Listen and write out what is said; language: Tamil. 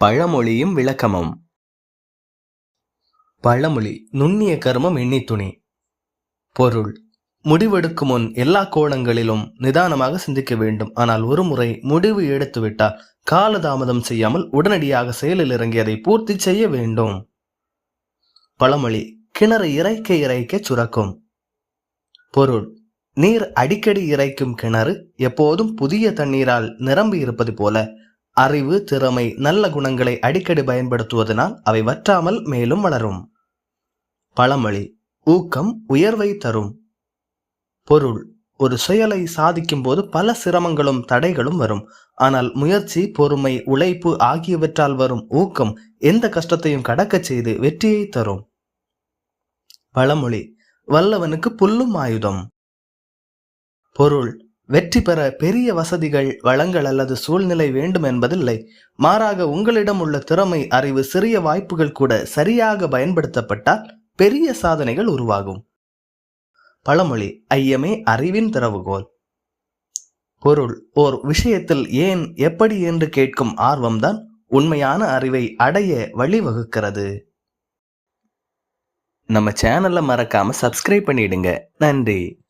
பழமொழியும் விளக்கமும். பழமொழி நுண்ணிய கர்மம் எண்ணி துணி. பொருள் முடிவெடுக்கும் முன் எல்லா கோணங்களிலும் நிதானமாக சிந்திக்க வேண்டும். ஆனால் ஒருமுறை முடிவு எடுத்துவிட்டால் காலதாமதம் செய்யாமல் உடனடியாக செயலில் இறங்கி அதை பூர்த்தி செய்ய வேண்டும். பழமொழி கிணறு இறைக்க இறைக்க சுரக்கும். பொருள் நீர் அடிக்கடி இறைக்கும் கிணறு எப்போதும் புதிய தண்ணீரால் நிரம்பி இருப்பது போல அறிவு திறமை நல்ல குணங்களை அடிக்கடி பயன்படுத்துவதனால் அவை வற்றாமல் மேலும் வளரும். பழமொழி ஊக்கம் உயர்வை தரும். பொருள் ஒரு செயலை சாதிக்கும் போது பல சிரமங்களும் தடைகளும் வரும். ஆனால் முயற்சி பொறுமை உழைப்பு ஆகியவற்றால் வரும் ஊக்கம் எந்த கஷ்டத்தையும் கடக்கச் செய்து வெற்றியை தரும். பழமொழி வல்லவனுக்கு புல்லும் ஆயுதம். பொருள் வெற்றி பெற பெரிய வசதிகள் வளங்கள் அல்லது சூழ்நிலை வேண்டும் என்பதில்லை. மாறாக உங்களிடம் உள்ள திறமை அறிவு சிறிய வாய்ப்புகள் கூட சரியாக பயன்படுத்தப்பட்டால் பெரிய சாதனைகள் உருவாகும். பழமொழி ஐயமே அறிவின் திறவுகோல். பொருள் ஓர் விஷயத்தில் ஏன் எப்படி என்று கேட்கும் ஆர்வம்தான் உண்மையான அறிவை அடைய வழிவகுக்கிறது. நம்ம சேனலை மறக்காம சப்ஸ்கிரைப் பண்ணிடுங்க. நன்றி.